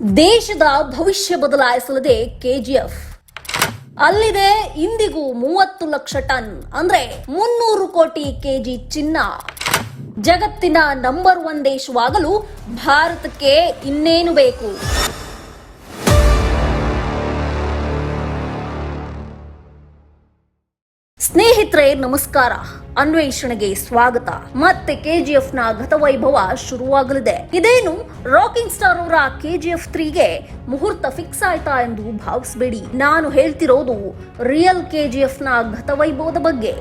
ದೇಶದ ಭವಿಷ್ಯ ಬದಲಾಯಿಸಲಿದೆ ಕೆಜಿಎಫ್. ಅಲ್ಲಿದೆ ಇಂದಿಗೂ ಮೂವತ್ತು ಲಕ್ಷ ಟನ್, ಅಂದ್ರೆ ಮುನ್ನೂರು ಕೋಟಿ ಕೆಜಿ ಚಿನ್ನ. ಜಗತ್ತಿನ ನಂಬರ್ ಒನ್ ದೇಶವಾಗಲು ಭಾರತಕ್ಕೆ ಇನ್ನೇನು ಬೇಕು? ಸ್ನೇಹಿತರೆ, ನಮಸ್ಕಾರ. ಅನ್ವೇಷಣೆಗೆ ಸ್ವಾಗತ. ಮತ್ತೆ ಕೆಜಿಎಫ್ನ ಗತವೈಭವ ಶುರುವಾಗಲಿದೆ. ಇದೇನು? ರಾಕಿಂಗ್ ಸ್ಟಾರ್ ಅವರ ಕೆಜಿಎಫ್ ತ್ರೀಗೆ ಮುಹೂರ್ತ ಫಿಕ್ಸ್ ಆಯ್ತಾ ಎಂದು ಭಾವಿಸಬೇಡಿ. ನಾನು ಹೇಳ್ತಿರೋದು ರಿಯಲ್ ಕೆಜಿಎಫ್ನ ಗತವೈಭವದ ಬಗ್ಗೆ.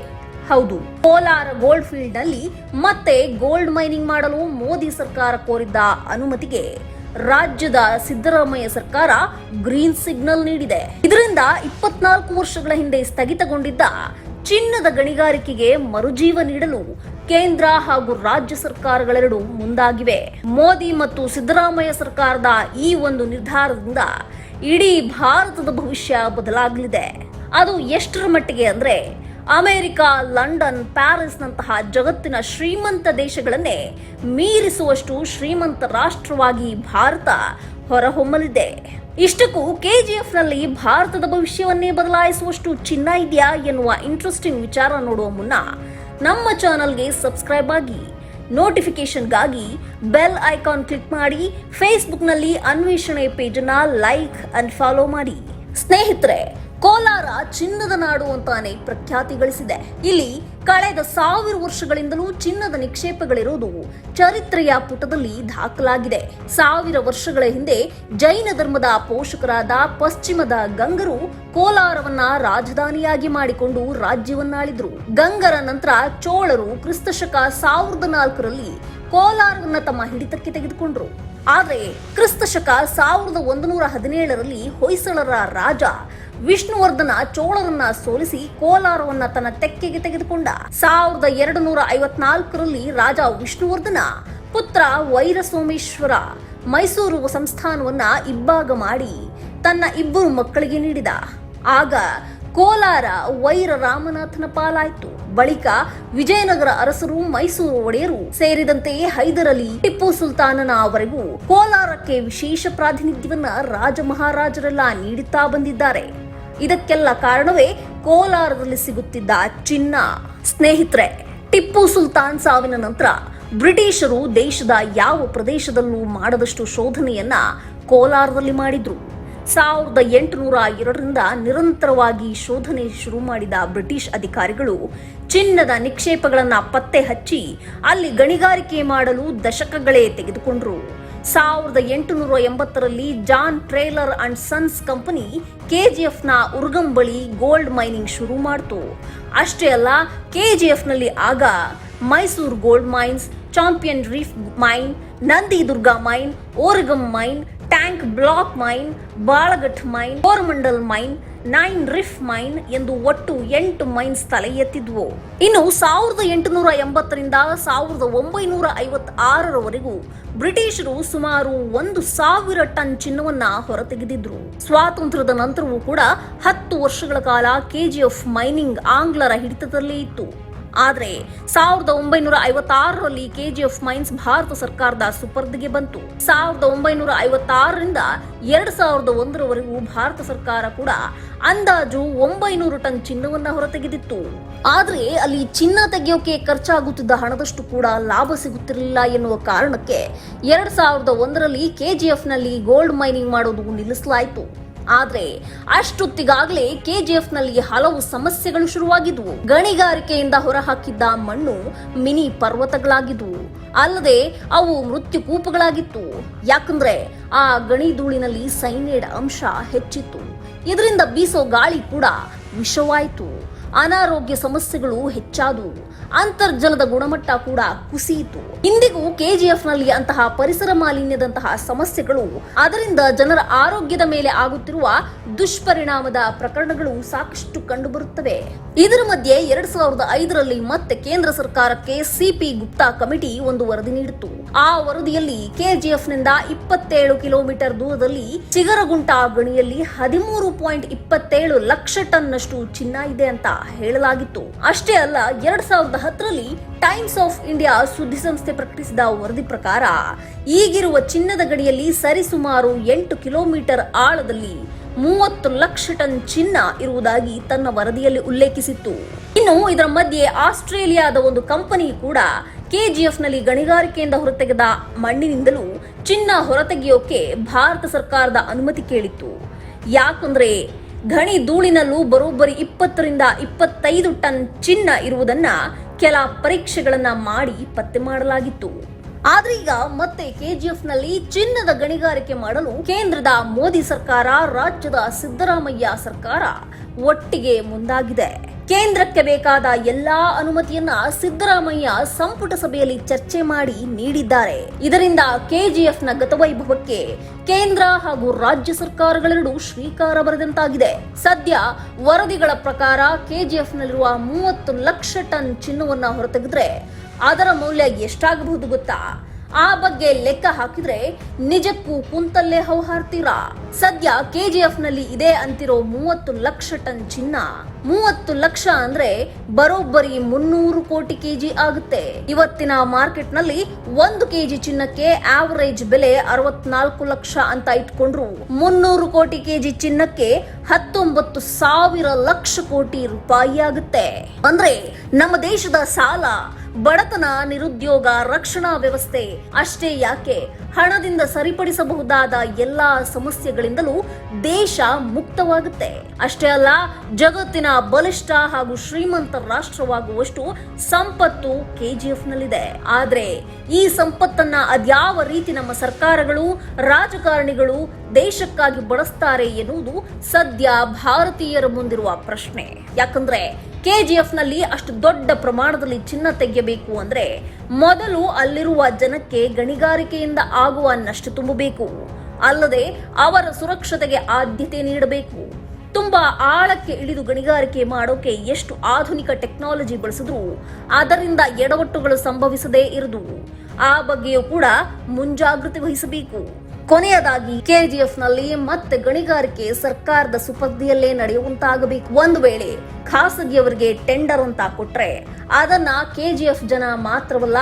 ಹೌದು. ಕೋಲಾರ ಗೋಲ್ಡ್ ಫೀಲ್ಡ್ನಲ್ಲಿ ಮತ್ತೆ ಗೋಲ್ಡ್ ಮೈನಿಂಗ್ ಮಾಡಲು ಮೋದಿ ಸರ್ಕಾರ ಕೋರಿದ್ದ ಅನುಮತಿಗೆ ರಾಜ್ಯದ ಸಿದ್ದರಾಮಯ್ಯ ಸರ್ಕಾರ ಗ್ರೀನ್ ಸಿಗ್ನಲ್ ನೀಡಿದೆ. ಇದರಿಂದ ಇಪ್ಪತ್ನಾಲ್ಕು ವರ್ಷಗಳ ಹಿಂದೆ ಸ್ಥಗಿತಗೊಂಡಿದ್ದ ಚಿನ್ನದ ಗಣಿಗಾರಿಕೆಗೆ ಮರುಜೀವ ನೀಡಲು ಕೇಂದ್ರ ಹಾಗೂ ರಾಜ್ಯ ಸರ್ಕಾರಗಳೆರಡು ಮುಂದಾಗಿವೆ. ಮೋದಿ ಮತ್ತು ಸಿದ್ದರಾಮಯ್ಯ ಸರ್ಕಾರದ ಈ ಒಂದು ನಿರ್ಧಾರದಿಂದ ಇಡೀ ಭಾರತದ ಭವಿಷ್ಯ ಬದಲಾಗಲಿದೆ. ಅದು ಎಷ್ಟರ ಮಟ್ಟಿಗೆ ಅಂದ್ರೆ ಅಮೆರಿಕ, ಲಂಡನ್, ಪ್ಯಾರಿಸ್ನಂತಹ ಜಗತ್ತಿನ ಶ್ರೀಮಂತ ದೇಶಗಳನ್ನೇ ಮೀರಿಸುವಷ್ಟು ಶ್ರೀಮಂತ ರಾಷ್ಟ್ರವಾಗಿ ಭಾರತ ಹೊರಹೊಮ್ಮಲಿದೆ. ಇಷ್ಟಕ್ಕೂ ಕೆಜಿಎಫ್ನಲ್ಲಿ ಭಾರತದ ಭವಿಷ್ಯವನ್ನೇ ಬದಲಾಯಿಸುವಷ್ಟು ಚಿನ್ನ ಇದೆಯಾ ಎನ್ನುವ ಇಂಟ್ರೆಸ್ಟಿಂಗ್ ವಿಚಾರ ನೋಡುವ ಮುನ್ನ ನಮ್ಮ ಚಾನಲ್ಗೆ ಸಬ್ಸ್ಕ್ರೈಬ್ ಆಗಿ ನೋಟಿಫಿಕೇಶನ್ಗಾಗಿ ಬೆಲ್ ಐಕಾನ್ ಕ್ಲಿಕ್ ಮಾಡಿ, ಫೇಸ್ಬುಕ್ನಲ್ಲಿ ಅನ್ವೇಷಣೆ ಪೇಜನ್ನ ಲೈಕ್ ಅಂಡ್ ಫಾಲೋ ಮಾಡಿ. ಸ್ನೇಹಿತರೆ ಕೋಲಾರ ಚಿನ್ನದ ನಾಡು ಅಂತಾನೆ ಪ್ರಖ್ಯಾತಿ ಗಳಿಸಿದೆ ಇಲ್ಲಿ ಕಳೆದ ಸಾವಿರ ವರ್ಷಗಳಿಂದಲೂ ಚಿನ್ನದ ನಿಕ್ಷೇಪಗಳಿರುವುದು ಚರಿತ್ರೆಯ ಪುಟದಲ್ಲಿ ದಾಖಲಾಗಿದೆ. ಸಾವಿರ ವರ್ಷಗಳ ಹಿಂದೆ ಜೈನ ಧರ್ಮದ ಪೋಷಕರಾದ ಪಶ್ಚಿಮದ ಗಂಗರು ಕೋಲಾರವನ್ನ ರಾಜಧಾನಿಯಾಗಿ ಮಾಡಿಕೊಂಡು ರಾಜ್ಯವನ್ನಾಳಿದ್ರು. ಗಂಗರ ನಂತರ ಚೋಳರು ಕ್ರಿಸ್ತಶಕ ಸಾವಿರದ ನಾಲ್ಕರಲ್ಲಿ ಕೋಲಾರವನ್ನ ತಮ್ಮ ಹಿಡಿತಕ್ಕೆ ತೆಗೆದುಕೊಂಡ್ರು. ಆದರೆ ಕ್ರಿಸ್ತ ಶಕ ಸಾವಿರದ ಒಂದುನೂರ ಹದಿನೇಳರಲ್ಲಿ ಹೊಯ್ಸಳರ ರಾಜ ವಿಷ್ಣುವರ್ಧನ ಚೋಳರನ್ನ ಸೋಲಿಸಿ ಕೋಲಾರವನ್ನ ತನ್ನ ತೆಕ್ಕೆಗೆ ತೆಗೆದುಕೊಂಡ. ಸಾವಿರದ ಎರಡು ನೂರ ಐವತ್ನಾಲ್ಕರಲ್ಲಿ ರಾಜ ವಿಷ್ಣುವರ್ಧನ ಪುತ್ರ ವೈರಸೋಮೇಶ್ವರ ಮೈಸೂರು ಸಂಸ್ಥಾನವನ್ನ ಇಬ್ಬಾಗ ಮಾಡಿ ತನ್ನ ಇಬ್ಬರು ಮಕ್ಕಳಿಗೆ ನೀಡಿದ. ಆಗ ಕೋಲಾರ ವೈರ ರಾಮನಾಥನ ಪಾಲಾಯಿತು. ಬಳಿಕ ವಿಜಯನಗರ ಅರಸರು, ಮೈಸೂರು ಒಡೆಯರು ಸೇರಿದಂತೆ ಹೈದರಲಿ ಟಿಪ್ಪು ಸುಲ್ತಾನನ ಅವರೆಗೂ ಕೋಲಾರಕ್ಕೆ ವಿಶೇಷ ಪ್ರಾತಿನಿಧ್ಯವನ್ನ ರಾಜ ಮಹಾರಾಜರೆಲ್ಲ ನೀಡುತ್ತಾ ಬಂದಿದ್ದಾರೆ. ಇದಕ್ಕೆಲ್ಲ ಕಾರಣವೇ ಕೋಲಾರದಲ್ಲಿ ಸಿಗುತ್ತಿದ್ದ ಚಿನ್ನ. ಸ್ನೇಹಿತರೆ, ಟಿಪ್ಪು ಸುಲ್ತಾನ್ ಸಾವಿನ ನಂತರ ಬ್ರಿಟಿಷರು ದೇಶದ ಯಾವ ಪ್ರದೇಶದಲ್ಲೂ ಮಾಡದಷ್ಟು ಶೋಧನೆಯನ್ನ ಕೋಲಾರದಲ್ಲಿ ಮಾಡಿದ್ರು. ಸಾವಿರದ ಎಂಟುನೂರ ಎರಡರಿಂದ ನಿರಂತರವಾಗಿ ಶೋಧನೆ ಶುರು ಮಾಡಿದ ಬ್ರಿಟಿಷ್ ಅಧಿಕಾರಿಗಳು ಚಿನ್ನದ ನಿಕ್ಷೇಪಗಳನ್ನು ಪತ್ತೆ ಹಚ್ಚಿ ಅಲ್ಲಿ ಗಣಿಗಾರಿಕೆ ಮಾಡಲು ದಶಕಗಳೇ ತೆಗೆದುಕೊಂಡರು. ಸಾವಿರದ ಎಂಟುನೂರ ಎಂಬತ್ತರಲ್ಲಿ John Taylor and sons company ಕೆಜಿಎಫ್ನ Oorgaum ಬಳಿ ಗೋಲ್ಡ್ ಮೈನಿಂಗ್ ಶುರು ಮಾಡಿತು. ಅಷ್ಟೇ ಅಲ್ಲ, ಕೆಜಿಎಫ್ನಲ್ಲಿ ಆಗ Mysore gold mines, champion reef mine Nandi Durga mine, Oorgaum mine, tank block mine, Balaghat mine, Coromandel mine, nine reef mine ಎಂದು ಒಟ್ಟು ಎಂಟು ಮೈನ್ಸ್ ತಲೆ ಎತ್ತಿದ್ವು. ಇನ್ನು ಸಾವಿರದ ಎಂಟುನೂರ ಎಂಬತ್ತರಿಂದ ಸಾವಿರದ ಒಂಬೈನೂರ ಐವತ್ತಾರರವರೆಗೂ ಬ್ರಿಟಿಷರು ಸುಮಾರು ಒಂದು ಸಾವಿರ ಟನ್ ಚಿನ್ನವನ್ನ ಹೊರತೆಗೆದಿದ್ರು. ಸ್ವಾತಂತ್ರ್ಯದ ನಂತರವೂ ಕೂಡ ಹತ್ತು ವರ್ಷಗಳ ಕಾಲ ಕೆಜಿಎಫ್ ಮೈನಿಂಗ್ ಆಂಗ್ಲರ ಹಿಡಿತದಲ್ಲೇ ಇತ್ತು. ಆದರೆ ಸಾವಿರದ ಒಂಬೈನೂರ ಐವತ್ತಾರರಲ್ಲಿ ಕೆಜಿಎಫ್ ಮೈನ್ಸ್ ಭಾರತ ಸರ್ಕಾರದ ಸುಪರ್ದಿಗೆ ಬಂತು. ಸಾವಿರದ ಒಂಬೈನೂರ ಐವತ್ತಾರರಿಂದ ಎರಡ್ ಸಾವಿರದ ಒಂದರವರೆಗೂ ಭಾರತ ಸರ್ಕಾರ ಕೂಡ ಅಂದಾಜು ಒಂಬೈನೂರು ಟನ್ ಚಿನ್ನವನ್ನ ಹೊರತೆಗೆದಿತ್ತು. ಆದರೆ ಅಲ್ಲಿ ಚಿನ್ನ ತೆಗೆಯೋಕೆ ಖರ್ಚಾಗುತ್ತಿದ್ದ ಹಣದಷ್ಟು ಕೂಡ ಲಾಭ ಸಿಗುತ್ತಿರಲಿಲ್ಲ ಎನ್ನುವ ಕಾರಣಕ್ಕೆ ಎರಡ್ ಸಾವಿರದ ಒಂದರಲ್ಲಿ ಕೆಜಿಎಫ್ನಲ್ಲಿ ಗೋಲ್ಡ್ ಮೈನಿಂಗ್ ಮಾಡೋದು ನಿಲ್ಲಿಸಲಾಯಿತು. ಆದ್ರೆ ಅಷ್ಟೊತ್ತಿಗಾಗಲೇ ಕೆಜಿಎಫ್ನಲ್ಲಿ ಹಲವು ಸಮಸ್ಯೆಗಳು ಶುರುವಾಗಿದ್ವು. ಗಣಿಗಾರಿಕೆಯಿಂದ ಹೊರಹಾಕಿದ್ದ ಮಣ್ಣು ಮಿನಿ ಪರ್ವತಗಳಾಗಿದ್ವು. ಅಲ್ಲದೆ ಅವು ಮೃತ್ಯು ಕೂಪಗಳಾಗಿತ್ತು. ಯಾಕಂದ್ರೆ ಆ ಗಣಿ ಧೂಳಿನಲ್ಲಿ ಸೈನೈಡ್ ಅಂಶ ಹೆಚ್ಚಿತ್ತು. ಇದರಿಂದ ಬೀಸೋ ಗಾಳಿ ಕೂಡ ವಿಷವಾಯಿತು. ಅನಾರೋಗ್ಯ ಸಮಸ್ಯೆಗಳು ಹೆಚ್ಚಾದವು. ಅಂತರ್ಜಲದ ಗುಣಮಟ್ಟ ಕೂಡ ಕುಸಿಯಿತು. ಇಂದಿಗೂ ಕೆಜಿಎಫ್ನಲ್ಲಿ ಅಂತಹ ಪರಿಸರ ಮಾಲಿನ್ಯದಂತಹ ಸಮಸ್ಯೆಗಳು, ಅದರಿಂದ ಜನರ ಆರೋಗ್ಯದ ಮೇಲೆ ಆಗುತ್ತಿರುವ ದುಷ್ಪರಿಣಾಮದ ಪ್ರಕರಣಗಳು ಸಾಕಷ್ಟು ಕಂಡುಬರುತ್ತವೆ. ಇದರ ಮಧ್ಯೆ ಎರಡ್ ಸಾವಿರದ ಐದರಲ್ಲಿ ಮತ್ತೆ ಕೇಂದ್ರ ಸರ್ಕಾರಕ್ಕೆ ಸಿಪಿ ಗುಪ್ತಾ ಕಮಿಟಿ ಒಂದು ವರದಿ ನೀಡಿತು ಆ ವರದಿಯಲ್ಲಿ ಕೆಜಿಎಫ್ನಿಂದ ಇಪ್ಪತ್ತೇಳು ಕಿಲೋಮೀಟರ್ ದೂರದಲ್ಲಿ ಚಿಗರಗುಂಟ ಗಣಿಯಲ್ಲಿ ಹದಿಮೂರು ಪಾಯಿಂಟ್ ಇಪ್ಪತ್ತೇಳು ಲಕ್ಷ ಟನ್ನಷ್ಟು ಚಿನ್ನ ಇದೆ ಅಂತ ಹೇಳಲಾಗಿತ್ತು. ಅಷ್ಟೇ ಅಲ್ಲ, ಎರಡ್ ಸಾವಿರದ ಹತ್ತರಲ್ಲಿ ಟೈಮ್ಸ್ ಆಫ್ ಇಂಡಿಯಾ ಸುದ್ದಿಸಂಸ್ಥೆ ಪ್ರಕಟಿಸಿದ ವರದಿ ಪ್ರಕಾರ, ಈಗಿರುವ ಚಿನ್ನದ ಗಡಿಯಲ್ಲಿ ಸರಿಸುಮಾರು ಎಂಟು ಕಿಲೋಮೀಟರ್ ಆಳದಲ್ಲಿ ಮೂವತ್ತು ಲಕ್ಷ ಟನ್ ಚಿನ್ನ ಇರುವುದಾಗಿ ತನ್ನ ವರದಿಯಲ್ಲಿ ಉಲ್ಲೇಖಿಸಿತ್ತು. ಇನ್ನು ಇದರ ಮಧ್ಯೆ ಆಸ್ಟ್ರೇಲಿಯಾದ ಒಂದು ಕಂಪನಿ ಕೂಡ ಕೆಜಿಎಫ್ನಲ್ಲಿ ಗಣಿಗಾರಿಕೆಯಿಂದ ಹೊರತೆಗೆದ ಮಣ್ಣಿನಿಂದಲೂ ಚಿನ್ನ ಹೊರತೆಗೆಯೋಕೆ ಭಾರತ ಸರ್ಕಾರದ ಅನುಮತಿ ಕೇಳಿತ್ತು. ಯಾಕಂದ್ರೆ ಗಣಿ ಧೂಳಿನಲ್ಲೂ ಬರೋಬ್ಬರಿ ಇಪ್ಪತ್ತರಿಂದ ಇಪ್ಪತ್ತೈದು ಟನ್ ಚಿನ್ನ ಇರುವುದನ್ನ ಕೆಲ ಪರೀಕ್ಷೆಗಳನ್ನ ಮಾಡಿ ಪತ್ತೆ ಮಾಡಲಾಗಿತ್ತು. ಆದ್ರೆ ಈಗ ಮತ್ತೆ ಕೆಜಿಎಫ್ನಲ್ಲಿ ಚಿನ್ನದ ಗಣಿಗಾರಿಕೆ ಮಾಡಲು ಕೇಂದ್ರದ ಮೋದಿ ಸರ್ಕಾರ, ರಾಜ್ಯದ ಸಿದ್ದರಾಮಯ್ಯ ಸರ್ಕಾರ ಒಟ್ಟಿಗೆ ಮುಂದಾಗಿದೆ. ಕೇಂದ್ರಕ್ಕೆ ಬೇಕಾದ ಎಲ್ಲಾ ಅನುಮತಿಯನ್ನ ಸಿದ್ದರಾಮಯ್ಯ ಸಂಪುಟ ಸಭೆಯಲ್ಲಿ ಚರ್ಚೆ ಮಾಡಿ ನೀಡಿದ್ದಾರೆ. ಇದರಿಂದ ಕೆಜಿಎಫ್ನ ಗತವೈಭವಕ್ಕೆ ಕೇಂದ್ರ ಹಾಗೂ ರಾಜ್ಯ ಸರ್ಕಾರಗಳೆರಡೂ ಶ್ರೀಕಾರ ಬರೆದಂತಾಗಿದೆ. ಸದ್ಯ ವರದಿಗಳ ಪ್ರಕಾರ ಕೆಜಿಎಫ್ ನಲ್ಲಿರುವ ಮೂವತ್ತು ಲಕ್ಷ ಟನ್ ಚಿನ್ನವನ್ನ ಹೊರತೆಗೆದ್ರೆ ಅದರ ಮೌಲ್ಯ ಎಷ್ಟಾಗಬಹುದು ಗೊತ್ತಾ? ಆ ಬಗ್ಗೆ ಲೆಕ್ಕ ಹಾಕಿದ್ರೆ ನಿಜಕ್ಕೂ ಕುಂತಲ್ಲೇ ಹೌಹಾರ್ತೀರಾ? ಸದ್ಯ ಕೆಜಿಎಫ್ನಲ್ಲಿ ಇದೆ ಅಂತಿರೋ ಮೂವತ್ತು ಲಕ್ಷ ಟನ್ ಚಿನ್ನ. ಮೂವತ್ತು ಲಕ್ಷ ಅಂದ್ರೆ ಬರೋಬ್ಬರಿ ಮುನ್ನೂರು ಕೋಟಿ ಕೆಜಿ ಆಗುತ್ತೆ. ಇವತ್ತಿನ ಮಾರ್ಕೆಟ್ನಲ್ಲಿ ಒಂದು ಕೆಜಿ ಚಿನ್ನಕ್ಕೆ ಆವರೇಜ್ ಬೆಲೆ ಅರವತ್ನಾಲ್ಕು ಲಕ್ಷ ಅಂತ ಇಟ್ಕೊಂಡ್ರು. ಮುನ್ನೂರು ಕೋಟಿ ಕೆಜಿ ಚಿನ್ನಕ್ಕೆ ಹತ್ತೊಂಬತ್ತು ಸಾವಿರ ಲಕ್ಷ ಕೋಟಿ ರೂಪಾಯಿ ಆಗುತ್ತೆ. ಅಂದ್ರೆ ನಮ್ಮ ದೇಶದ ಸಾಲ ಬಡತನ ನಿರುದ್ಯೋಗ ರಕ್ಷಣಾ ವ್ಯವಸ್ಥೆ. ಅಷ್ಟೇ ಯಾಕೆ? ಹಣದಿಂದ ಸರಿಪಡಿಸಬಹುದಾದ ಎಲ್ಲಾ ಸಮಸ್ಯೆಗಳಿಂದಲೂ ದೇಶ ಮುಕ್ತವಾಗುತ್ತೆ. ಅಷ್ಟೇ ಅಲ್ಲ, ಜಗತ್ತಿನ ಬಲಿಷ್ಠ ಹಾಗೂ ಶ್ರೀಮಂತ ರಾಷ್ಟ್ರವಾಗುವಷ್ಟು ಸಂಪತ್ತು ಕೆಜಿಎಫ್ ನಲ್ಲಿದೆ ಆದ್ರೆ ಈ ಸಂಪತ್ತನ್ನ ಅದ್ಯಾವ ರೀತಿ ನಮ್ಮ ಸರ್ಕಾರಗಳು, ರಾಜಕಾರಣಿಗಳು ದೇಶಕ್ಕಾಗಿ ಬಳಸ್ತಾರೆ ಎನ್ನುವುದು ಸದ್ಯ ಭಾರತೀಯರ ಮುಂದಿರುವ ಪ್ರಶ್ನೆ. ಯಾಕಂದ್ರೆ ಕೆಜಿಎಫ್ ಎಫ್ನಲ್ಲಿ ಅಷ್ಟು ದೊಡ್ಡ ಪ್ರಮಾಣದಲ್ಲಿ ಚಿನ್ನ ತೆಗೆಯಬೇಕು ಅಂದ್ರೆ ಮೊದಲು ಅಲ್ಲಿರುವ ಜನಕ್ಕೆ ಗಣಿಗಾರಿಕೆಯಿಂದ ಆಗುವ ನಷ್ಟ ತುಂಬಬೇಕು. ಅಲ್ಲದೆ ಅವರ ಸುರಕ್ಷತೆಗೆ ಆದ್ಯತೆ ನೀಡಬೇಕು. ತುಂಬಾ ಆಳಕ್ಕೆ ಇಳಿದು ಗಣಿಗಾರಿಕೆ ಮಾಡೋಕೆ ಎಷ್ಟು ಆಧುನಿಕ ಟೆಕ್ನಾಲಜಿ ಬಳಸಿದ್ರು ಅದರಿಂದ ಎಡವಟ್ಟುಗಳು ಸಂಭವಿಸದೇ ಇರದು. ಆ ಬಗ್ಗೆಯೂ ಕೂಡ ಮುಂಜಾಗ್ರತೆ ವಹಿಸಬೇಕು. ಕೊನೆಯದಾಗಿ ಕೆಜಿಎಫ್ನಲ್ಲಿ ಮತ್ತೆ ಗಣಿಗಾರಿಕೆ ಸರ್ಕಾರದ ಸುಪರ್ದಿಯಲ್ಲೇ ನಡೆಯುವಂತಾಗಬೇಕು ಒಂದು ವೇಳೆ ಖಾಸಗಿಯವರಿಗೆ ಟೆಂಡರ್ ಅಂತ ಕೊಟ್ರೆ, ಅದನ್ನ ಕೆಜಿಎಫ್ ಜನ ಮಾತ್ರವಲ್ಲ,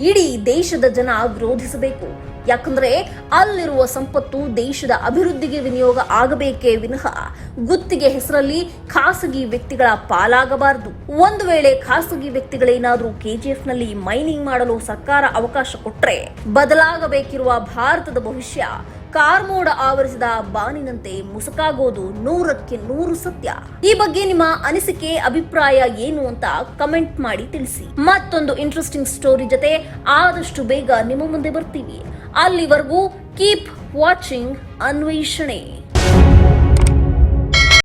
ಇಡೀ ದೇಶದ ಜನ ವಿರೋಧಿಸಬೇಕು. ಯಾಕಂದ್ರೆ ಅಲ್ಲಿರುವ ಸಂಪತ್ತು ದೇಶದ ಅಭಿವೃದ್ಧಿಗೆ ವಿನಿಯೋಗ ಆಗಬೇಕೇ ವಿನಃ ಗುತ್ತಿಗೆ ಹೆಸರಲ್ಲಿ ಖಾಸಗಿ ವ್ಯಕ್ತಿಗಳ ಪಾಲಾಗಬಾರದು. ಒಂದು ವೇಳೆ ಖಾಸಗಿ ವ್ಯಕ್ತಿಗಳೇನಾದ್ರೂ ಕೆಜಿಎಫ್ನಲ್ಲಿ ಮೈನಿಂಗ್ ಮಾಡಲು ಸರ್ಕಾರ ಅವಕಾಶ ಕೊಟ್ರೆ ಬದಲಾಗಬೇಕಿರುವ ಭಾರತದ ಭವಿಷ್ಯ ಕಾರ್ಮೋಡ ಆವರಿಸಿದ ಬಾನಿನಂತೆ ಮುಸುಕಾಗೋದು ನೂರಕ್ಕೆ ನೂರು ಸತ್ಯ. ಈ ಬಗ್ಗೆ ನಿಮ್ಮ ಅನಿಸಿಕೆ, ಅಭಿಪ್ರಾಯ ಏನು ಅಂತ ಕಮೆಂಟ್ ಮಾಡಿ ತಿಳಿಸಿ. ಮತ್ತೊಂದು ಇಂಟ್ರೆಸ್ಟಿಂಗ್ ಸ್ಟೋರಿ ಜೊತೆ ಆದಷ್ಟು ಬೇಗ ನಿಮ್ಮ ಮುಂದೆ ಬರ್ತೀವಿ. ಅಲ್ಲಿವರೆಗೂ ಕೀಪ್ ವಾಚಿಂಗ್ ಅನ್ವೇಷಣೆ.